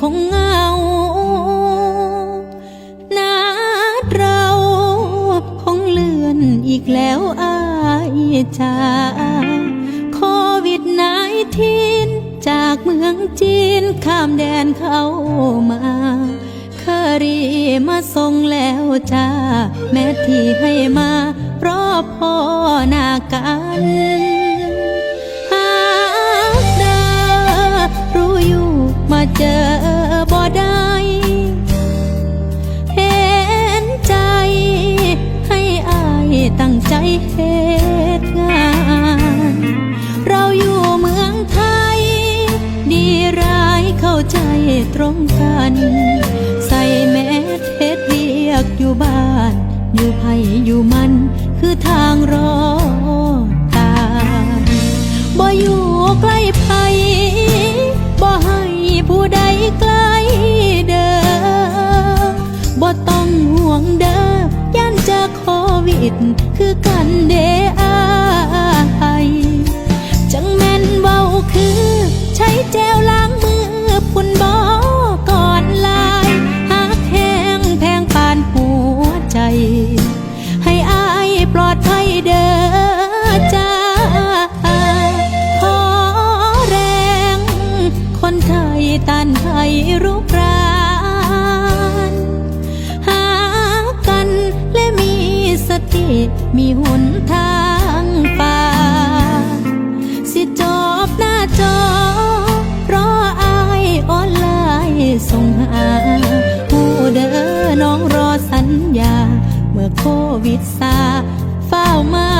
คงเงานัดเราคงเลื่อนอีกแล้วอายจ้าโควิดนายทีนจากเมืองจีนข้ามแดนเข้ามาเคอรีมาส่งแล้วจ้า แม่ที่ให้มารอพ่อหน้ากัน เหตุงาน เราอยู่เมืองไทย ดีร้ายเข้าใจตรงกัน ใส่แมสเฮ็ดเรียกอยู่บ้าน อยู่ไผอยู่มันคือทางรอดตาบ่อยู่ใกล้ภัยบ่ให้ผู้ใดใกล้เด้อบ่ต้องห่วงเด้อ วิตคือกันเด้ มีหนทางป่า สิจบหน้าจอ เพราะอายออนไลน์ส่งหาผู้เด้อน้องรอสัญญา เมื่อโควิดซาเฝ้ามา